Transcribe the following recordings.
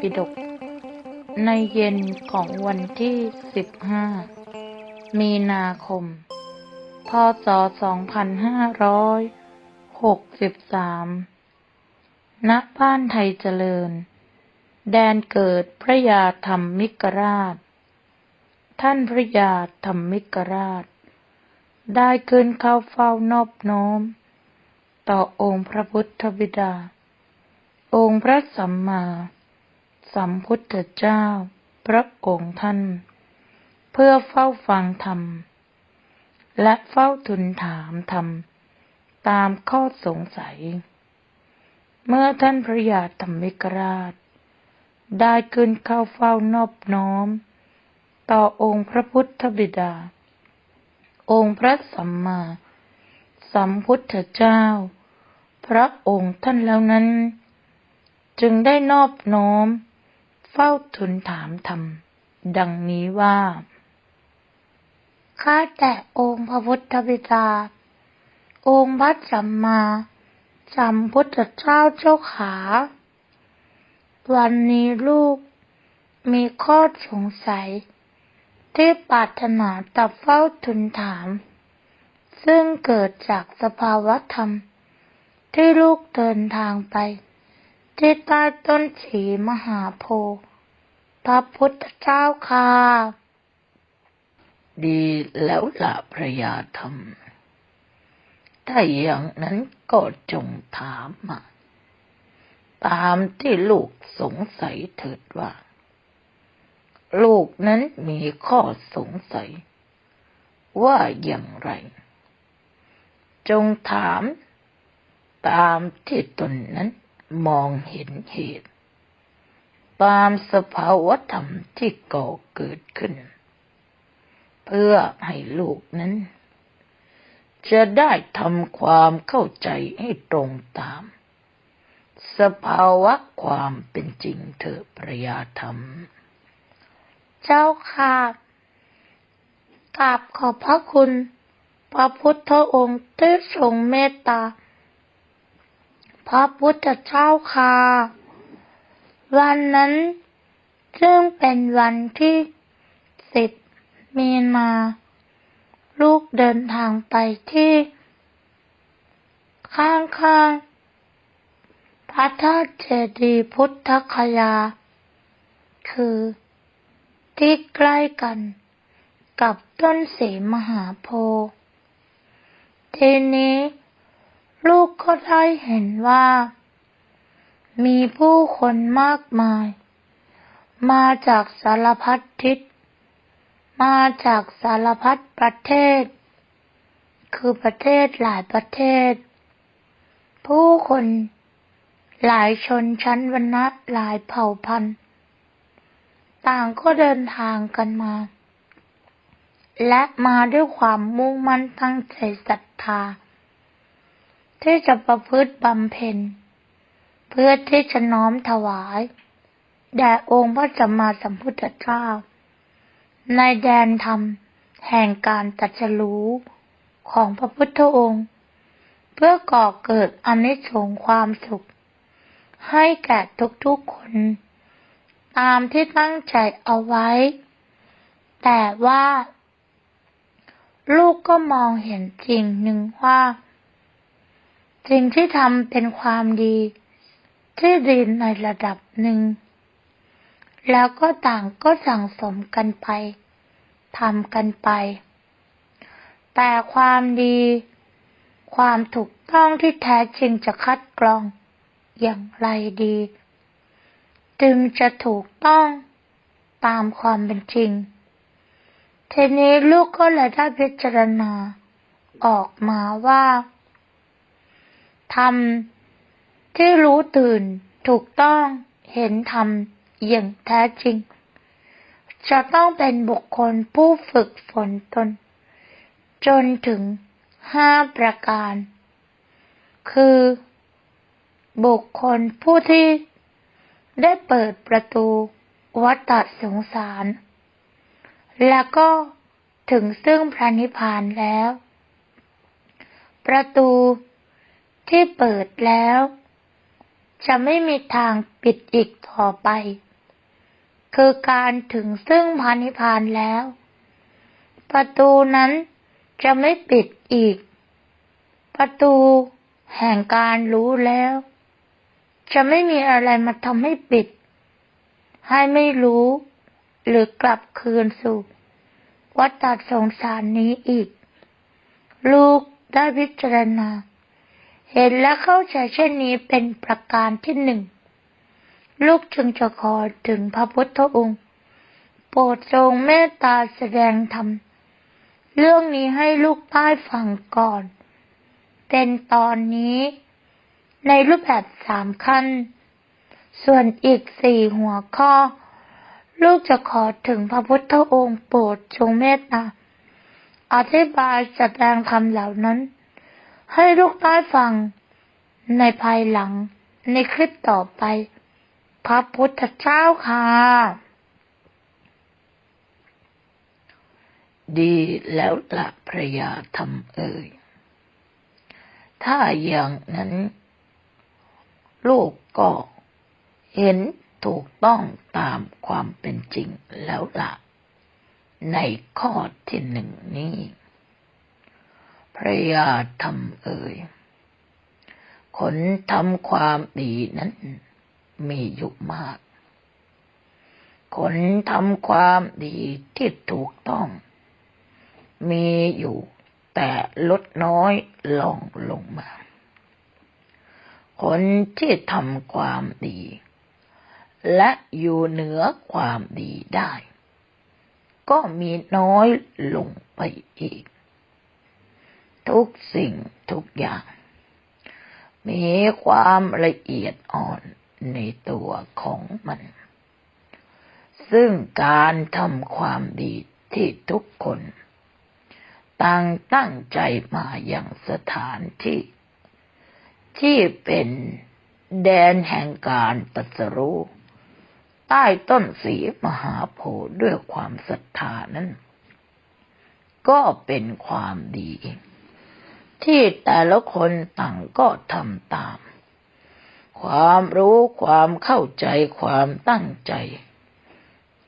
ปิฎกในเย็นของวันที่ 15 มีนาคม พศ 2563 ณ บ้านไทยเจริญ แดนเกิดพระยาธรรมมิกราช ท่านพระยาธรรมมิกราช ได้ขึ้นเข้าเฝ้านอบน้อม ต่อองค์พระพุทธบิดา องค์พระสัมมา สัมพุทธเจ้า พระองค์ท่าน เพื่อเฝ้าฟังธรรม และเฝ้าทูลถามธรรม ตามข้อสงสัย เมื่อท่านพระยาธรรมิกราช ได้ขึ้นเข้าเฝ้านอบน้อม ต่อองค์พระพุทธบิดา องค์พระสัมมาสัมพุทธเจ้า พระองค์ท่านแล้วนั้น จึงได้นอบน้อม ฝ้าทูลถามธรรม ดังนี้ว่า ข้าแต่องค์พระพุทธบิดา องค์พระสัมมาสัมพุทธเจ้าเจ้าขา วันนี้ลูกมีข้อสงสัย ที่ปรารถนาตับเฝ้าทูลถาม ซึ่งเกิดจากสภาวะธรรม ที่ลูกเดินทางไป ที่ใต้ต้นสีมหาโพธิ์ พระพุทธเจ้าค่ะ ดีแล้วล่ะพระยาธรรม ถ้าอย่างนั้นก็จงถามมาตามที่ลูกสงสัยเถิดว่า ลูกนั้นมีข้อสงสัย ว่าอย่างไร จงถามตามที่ตนนั้นมองเห็นเหตุ ตามสภาวธรรมที่ก่อเกิดขึ้น เพื่อให้ลูกนั้น จะได้ทำความเข้าใจให้ตรงตาม สภาวะความเป็นจริงเถอะพระยาธรรม เจ้าค่ะกราบขอบพระคุณ พระพุทธองค์ที่ทรงเมตตา พระพุทธเจ้าค่ะ วันนั้น ซึ่งเป็นวันที่สิบมีนา ลูกเดินทางไปที่ ข้างข้างพระธาตุเจดีย์พุทธคยา คือ ที่ใกล้กันกับต้นสีมหาโพธิ์ทีนี้ ลูกก็ได้เห็นว่า มีผู้คนมากมาย มาจากสารพัดทิศ มาจากสารพัดประเทศ คือประเทศหลายประเทศ ผู้คนหลายชนชั้นวรรณะหลายเผ่าพันธุ์ ต่างก็เดินทางกันมา และมาด้วยความมุ่งมั่นตั้งใจศรัทธา ที่จะประพฤติบำเพ็ญ เพื่อที่จะน้อมถวาย แด่องค์พระสัมมาสัมพุทธเจ้า ในแดนธรรมแห่งการตรัสรู้ของพระพุทธองค์ เพื่อก่อเกิดอนิสงส์ความสุข ให้แก่ทุกๆคน ตามที่ตั้งใจเอาไว้ แต่ว่า ลูกก็มองเห็นจริงหนึ่งว่าสิ่งที่ทำเป็นความดี ที่ดีในระดับหนึ่ง แล้วก็ต่างก็สั่งสมกันไปทำกันไป แต่ความดี ความถูกต้องที่แท้จริงจะคัดกรองอย่างไรดี จึงจะถูกต้องตามความเป็นจริง ทีนี้ลูกก็เลยได้พิจารณาออกมาว่าทำ ที่รู้ตื่นถูกต้องเห็นธรรมอย่างแท้จริง จะต้องเป็นบุคคลผู้ฝึกฝนตน จนถึงห้าประการ คือ บุคคลผู้ที่ได้เปิดประตูวัฏสงสาร แล้วก็ถึงซึ่งพระนิพพานแล้ว ประตูที่เปิดแล้ว จะไม่มีทางปิดอีกต่อไป คือการถึงซึ่งพานิพานแล้ว ประตูนั้นจะไม่ปิดอีก ประตูแห่งการรู้แล้ว จะไม่มีอะไรมาทำให้ปิด ให้ไม่รู้ หรือกลับคืนสู่วัฏฏสงสารนี้อีก ลูกได้พิจารณา เห็นและเข้าใจเช่นนี้เป็นประการที่หนึ่ง ลูกจึงจะขอถึงพระพุทธองค์ โปรดทรงเมตตาแสดงธรรม เรื่องนี้ให้ลูกได้ฟังก่อน เป็นตอนนี้ ในรูปแบบสามขั้น ส่วนอีกสี่หัวข้อ ลูกจะขอถึงพระพุทธองค์โปรดทรงเมตตา อธิบายแสดงคำเหล่านั้น ให้ลูกได้ฟัง ในภายหลังในคลิปต่อไป พระพุทธเจ้าค่ะ ดีแล้วละพระยาธรรมเอ่ย ถ้าอย่างนั้น ลูกก็เห็นถูกต้องตามความเป็นจริงแล้วละในข้อที่หนึ่งนี้ พระยาธรรมเอ่ยคนทำความดีนั้น มีอยู่มากคนทำความดีที่ถูกต้อง มีอยู่แต่ลดน้อยลงลงมา คนที่ทำความดี และอยู่เหนือความดีได้ ก็มีน้อยลงไปอีก ทุกสิ่งทุกอย่าง มีความละเอียดอ่อนในตัวของมัน ซึ่งการทำความดีที่ทุกคน ต่างตั้งใจมาอย่างสถานที่ ที่เป็นแดนแห่งการตัสรู้ใต้ต้นสีมหาโพธิ์ด้วยความศรัทธานั้น ก็เป็นความดี ที่แต่ละคนต่างก็ทำตาม ความรู้ความเข้าใจความตั้งใจ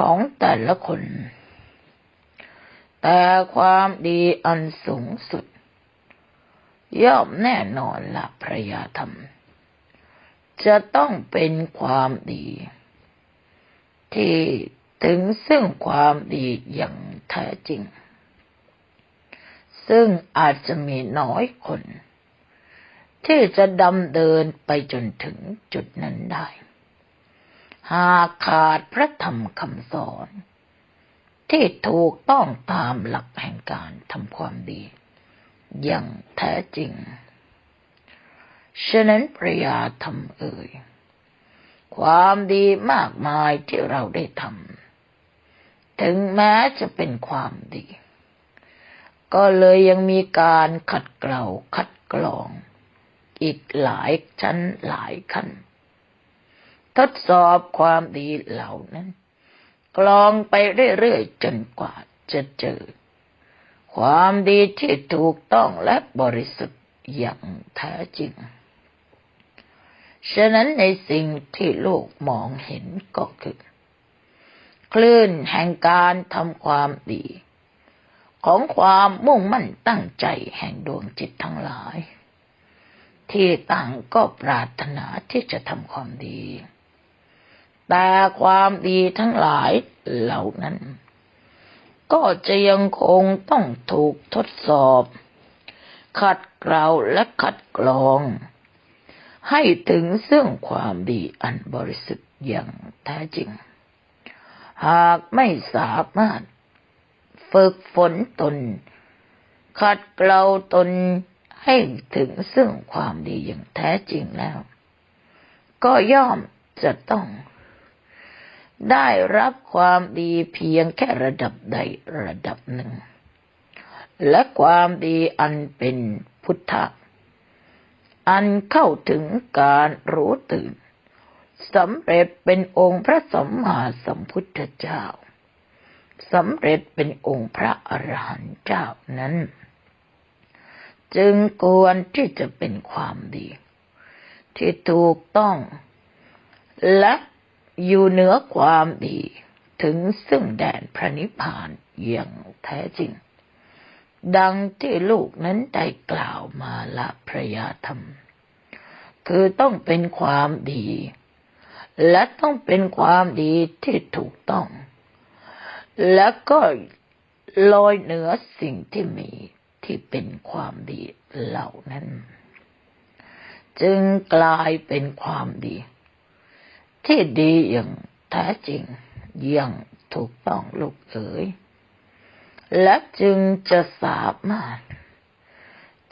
ของแต่ละคน แต่ความดีอันสูงสุด ย่อมแน่นอนละพระยาธรรม จะต้องเป็นความดี ที่ถึงซึ่งความดีอย่างแท้จริง ซึ่งอาจจะมีน้อยคน ที่จะดำเดินไปจนถึงจุดนั้นได้ หากขาดพระธรรมคำสอน ที่ถูกต้องตามหลักแห่งการทำความดี อย่างแท้จริง ฉะนั้นพระยาธรรมเอ่ย ความดีมากมายที่เราได้ทำถึงแม้จะเป็นความดี ก็เลยยังมีการขัดเกลาคัดกรอง อีกหลายชั้นหลายขั้น ทดสอบความดีเหล่านั้นกรองไปเรื่อยๆจนกว่าจะเจอ ความดีที่ถูกต้องและบริสุทธิ์อย่างแท้จริง ฉะนั้นในสิ่งที่โลกมองเห็นก็คือ คลื่นแห่งการทำความดี ของความมุ่งมั่นตั้งใจแห่งดวงจิตทั้งหลาย ที่ต่างก็ปรารถนาที่จะทำความดี แต่ความดีทั้งหลายเหล่านั้น ก็จะยังคงต้องถูกทดสอบ ขัดเกลาและขัดกรอง ให้ถึงซึ่งความดีอันบริสุทธิ์อย่างแท้จริง หากไม่สามารถ ฝึกฝนตน ขัดเกลาตนให้ถึงซึ่งความดีอย่างแท้จริงแล้ว ก็ย่อมจะต้องได้รับความดีเพียงแค่ระดับใดระดับหนึ่ง และความดีอันเป็นพุทธะอันเข้าถึงการรู้ตื่นสำเร็จเป็นองค์พระสัมมาสัมพุทธเจ้า สำเร็จเป็นองค์พระอรหันต์เจ้านั้น จึงควรที่จะเป็นความดี ที่ถูกต้อง และอยู่เหนือความดี ถึงซึ่งแดนพระนิพพานอย่างแท้จริง ดังที่ลูกนั้นได้กล่าวมาละพระยาธรรม คือต้องเป็นความดี และต้องเป็นความดีที่ถูกต้อง และก็ลอยเหนือสิ่งที่มีที่เป็นความดีเหล่านั้น จึงกลายเป็นความดี ที่ดีอย่างแท้จริงอย่างถูกต้องลูกเอ๋ยและจึงจะสามารถ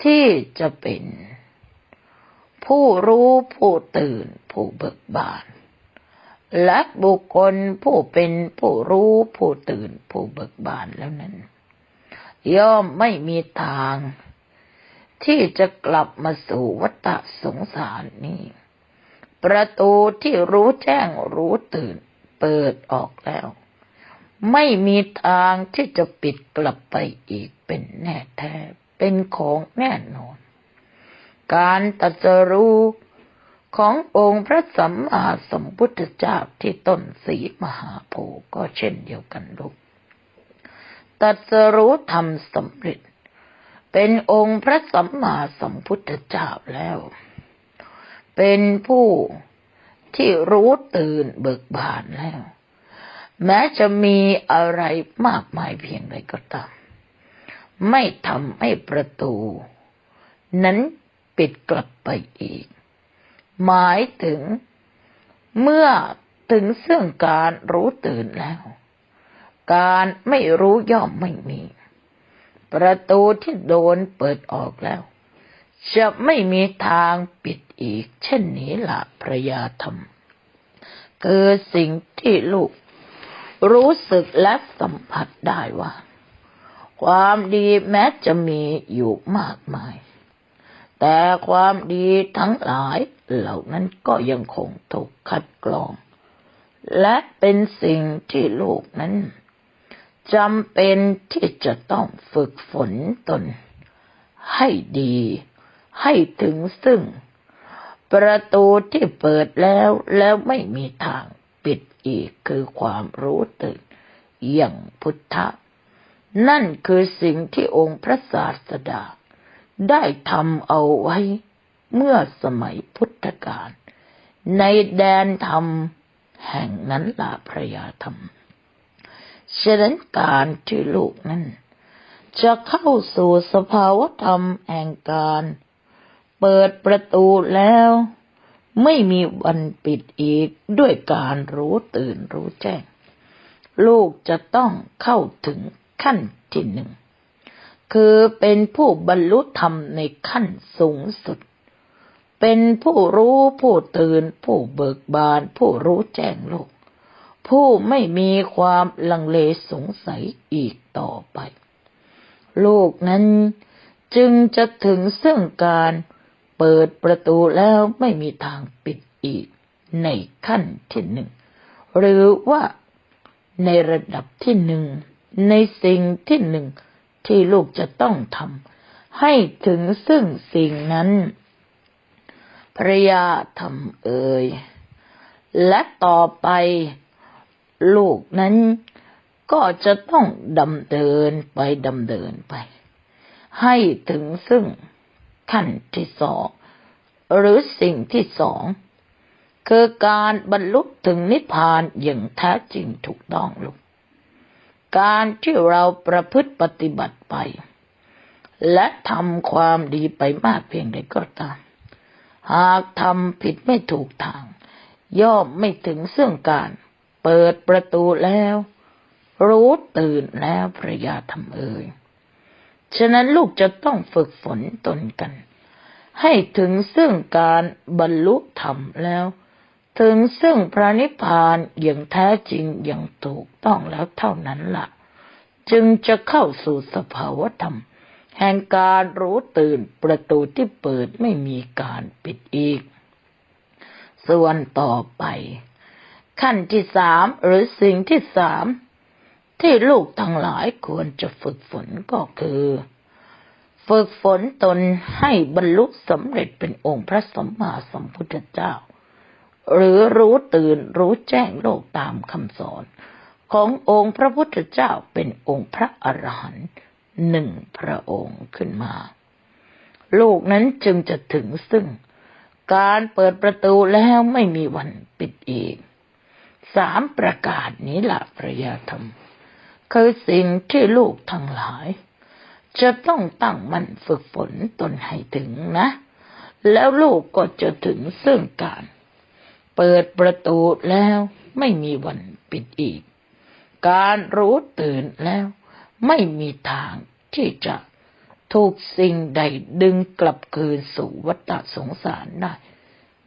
ที่จะเป็น ผู้รู้ผู้ตื่นผู้เบิกบาน และบุคคลผู้เป็นผู้รู้ผู้ตื่นผู้เบิกบานแล้วนั้น ย่อมไม่มีทาง ที่จะกลับมาสู่วัฏสงสารนี้ ประตูที่รู้แจ้งรู้ตื่นเปิดออกแล้ว ไม่มีทางที่จะปิดกลับไปอีกเป็นแน่แท้ เป็นของแน่นอน การตรัสรู้ ขององค์พระสัมมาสัมพุทธเจ้าที่ต้นสีมหาโพธิ์ก็เช่นเดียวกันลูกตรัสรู้ธรรมสำเร็จ เป็นองค์พระสัมมาสัมพุทธเจ้าแล้ว เป็นผู้ที่รู้ตื่นเบิกบานแล้ว แม้จะมีอะไรมากมายเพียงใดก็ตาม ไม่ทำให้ประตู นั้นปิดกลับไปอีก หมายถึง เมื่อถึงซึ่งการรู้ตื่นแล้ว การไม่รู้ย่อมไม่มี ประตูที่โดนเปิดออกแล้ว จะไม่มีทางปิดอีก เช่นนี้ละพระยาธรรม คือสิ่งที่ลูก รู้สึกและสัมผัสได้ว่า ความดีแม้จะมีอยู่มากมาย แต่ความดีทั้งหลาย เหล่านั้นก็ยังคงถูกคัดกรอง และเป็นสิ่งที่ลูกนั้นจำเป็นที่จะต้องฝึกฝนตน ให้ดี ให้ถึงซึ่ง ประตูที่เปิดแล้วแล้วไม่มีทางปิดอีกคือความรู้ตื่นอย่างพุทธะ นั่นคือสิ่งที่องค์พระศาสดาได้ทำเอาไว้ เมื่อสมัยพุทธกาลในแดนธรรมแห่งนั้นลาพระยาธรรมฉะนั้นการที่ลูกนั้น จะเข้าสู่สภาวธรรมแห่งการ เปิดประตูแล้ว ไม่มีวันปิดอีกด้วยการรู้ตื่นรู้แจ้ง ลูกจะต้องเข้าถึงขั้นที่หนึ่ง คือเป็นผู้บรรลุธรรมในขั้นสูงสุด เป็นผู้รู้ผู้ตื่น ผู้เบิกบาน ผู้รู้แจ้งโลก ผู้ไม่มีความลังเลสงสัยอีกต่อไป ลูกนั้นจึงจะถึงซึ่งการเปิดประตูแล้วไม่มีทางปิดอีก ในขั้นที่หนึ่ง หรือว่าในระดับที่หนึ่ง ในสิ่งที่หนึ่งที่ลูกจะต้องทำให้ถึงซึ่งสิ่งนั้น ภระยาทำเอ่ยและต่อไป ลูกนั้นก็จะต้องดำเดินไปดำเดินไป ให้ถึงซึ่งขั้นที่สองหรือสิ่งที่สองคือการบรรลุถึงนิพพานอย่างแท้จริงถูกต้องลูก การที่เราประพฤติปฏิบัติไป และทำความดีไปมากเพียงใดก็ตาม หากทำผิดไม่ถูกทาง ย่อมไม่ถึงซึ่งการ เปิดประตูแล้ว รู้ตื่นแล้วพระยาทำเอ่ยฉะนั้นลูกจะต้องฝึกฝนตนกัน ให้ถึงซึ่งการบรรลุธรรมแล้ว ถึงซึ่งพระนิพพานอย่างแท้จริงอย่างถูกต้องแล้วเท่านั้นละ่ะ จึงจะเข้าสู่สภาวธรรม แห่งการรู้ตื่นประตูที่เปิดไม่มีการปิดอีก ส่วนต่อไป ขั้นที่สามหรือสิ่งที่สามที่ลูกทั้งหลายควรจะฝึกฝนก็คือ ฝึกฝนตนให้บรรลุสำเร็จเป็นองค์พระสัมมาสัมพุทธเจ้า หรือรู้ตื่นรู้แจ้งโลกตามคำสอน ขององค์พระพุทธเจ้าเป็นองค์พระอรหันต์ หนึ่งพระองค์ขึ้นมา ลูกนั้นจึงจะถึงซึ่ง การเปิดประตูแล้วไม่มีวันปิดอีก สามประกาศนี้ละพระยาธรรม คือสิ่งที่ลูกทั้งหลาย จะต้องตั้งมั่นฝึกฝนตนให้ถึงนะ แล้วลูกก็จะถึงซึ่งการ เปิดประตูแล้วไม่มีวันปิดอีก การรู้ตื่นแล้ว ไม่มีทางที่จะถูกสิ่งใดดึงกลับคืนสู่วัฏสงสารได้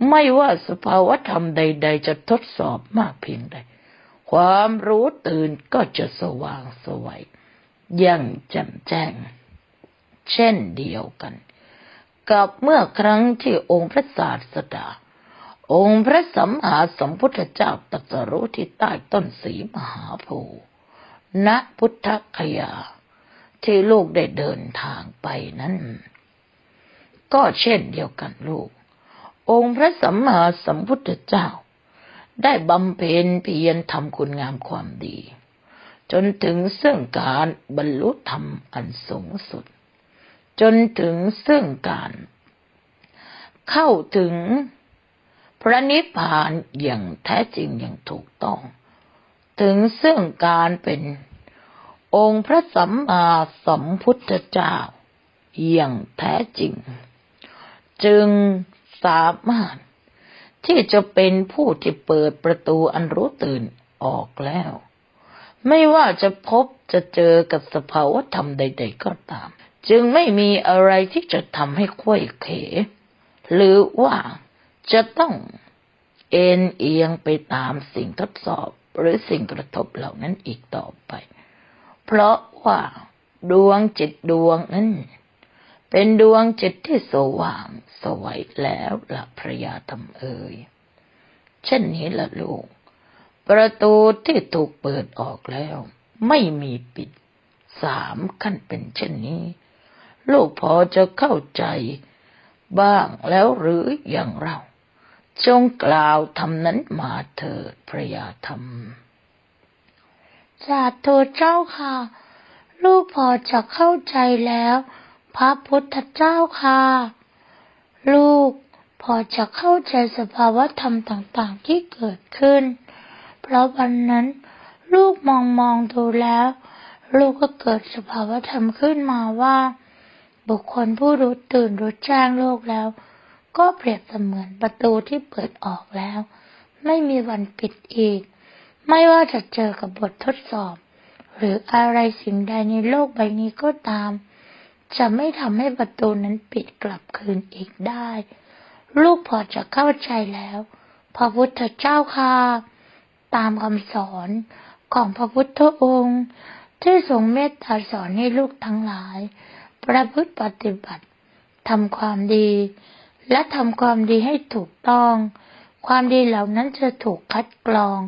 ไม่ว่าสภาวธรรมใด ๆ จะทดสอบมากเพียงใด ความรู้ตื่นก็จะสว่างสวัยอย่างแจ่มแจ้ง เช่นเดียวกัน กับเมื่อครั้งที่องค์พระศาสดา องค์พระสัมมาสัมพุทธเจ้าตรัสรู้ที่ใต้ต้นสีมหาโพธิ์ ณพุทธคยา ที่ลูกได้เดินทางไปนั้น ก็เช่นเดียวกันลูก องค์พระสัมมาสัมพุทธเจ้า ได้บำเพ็ญเพียรทำคุณงามความดี จนถึงซึ่งการบรรลุธรรมอันสูงสุด จนถึงซึ่งการเข้าถึงพระนิพพานอย่างแท้จริงอย่างถูกต้อง ถึงซึ่งการเป็น องค์พระสัมมาสัมพุทธเจ้าอย่างแท้จริง จึงสามารถที่จะเป็นผู้ที่เปิดประตูอันรู้ตื่นออกแล้ว ไม่ว่าจะพบจะเจอกับสภาวธรรมใด ๆ ก็ตาม จึงไม่มีอะไรที่จะทำให้ควยเข หรือว่าจะต้องเอ็นเอียงไปตามสิ่งทดสอบหรือสิ่งกระทบเหล่านั้นอีกต่อไป เพราะว่าดวงจิตดวงนั้น เป็นดวงจิตที่สว่างสวัยแล้วละพระยาธรรมเอ่ยเช่นนี้ละลูก ประตูที่ถูกเปิดออกแล้ว ไม่มีปิดสามขั้นเป็นเช่นนี้ ลูกพอจะเข้าใจบ้างแล้วหรืออย่างเรา จงกล่าวทำนั้นมาเถิดพระยาธรรม สาธุเจ้าค่ะ ลูกพอจะเข้าใจแล้ว พระพุทธเจ้าค่ะ ลูกพอจะเข้าใจสภาวะธรรมต่างๆที่เกิดขึ้น เพราะวันนั้น ลูกมองมองดูแล้ว ลูกก็เกิดสภาวะธรรมขึ้นมาว่า บุคคลผู้รู้ตื่นรู้แจ้งโลกแล้ว ก็เปรียบเสมือนประตูที่เปิดออกแล้ว ไม่มีวันปิดอีก ไม่ว่าจะเจอกับบททดสอบ หรืออะไรสิ่งใดในโลกใบนี้ก็ตาม จะไม่ทำให้ประตูนั้นปิดกลับคืนอีกได้ ลูกพอจะเข้าใจแล้ว พระพุทธเจ้าค่ะ ตามคำสอนของพระพุทธองค์ ที่ทรงเมตตาสอนให้ลูกทั้งหลาย ประพฤติปฏิบัติทำความดี และทำความดีให้ถูกต้อง ความดีเหล่านั้นจะถูกคัดกรอง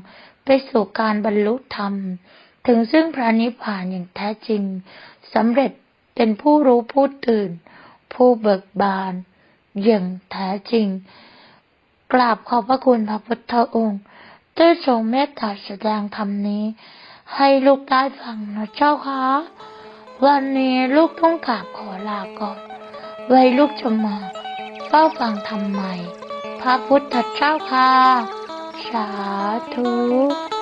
ไปสู่การบรรลุธรรม ถึงซึ่งพระนิพพานอย่างแท้จริงสำเร็จเป็นผู้รู้ผู้ตื่น ผู้เบิกบาน อย่างแท้จริง กราบขอบพระคุณพระพุทธองค์ได้ทรงเมตตาแสดงธรรมนี้ ให้ลูกได้ฟังนะเจ้าคะวันนี้ลูกต้องกราบขอลาก่อน ไว้ลูกจะมาเฝ้าฟังธรรมใหม่ พระพุทธเจ้าค่ะ สาธุ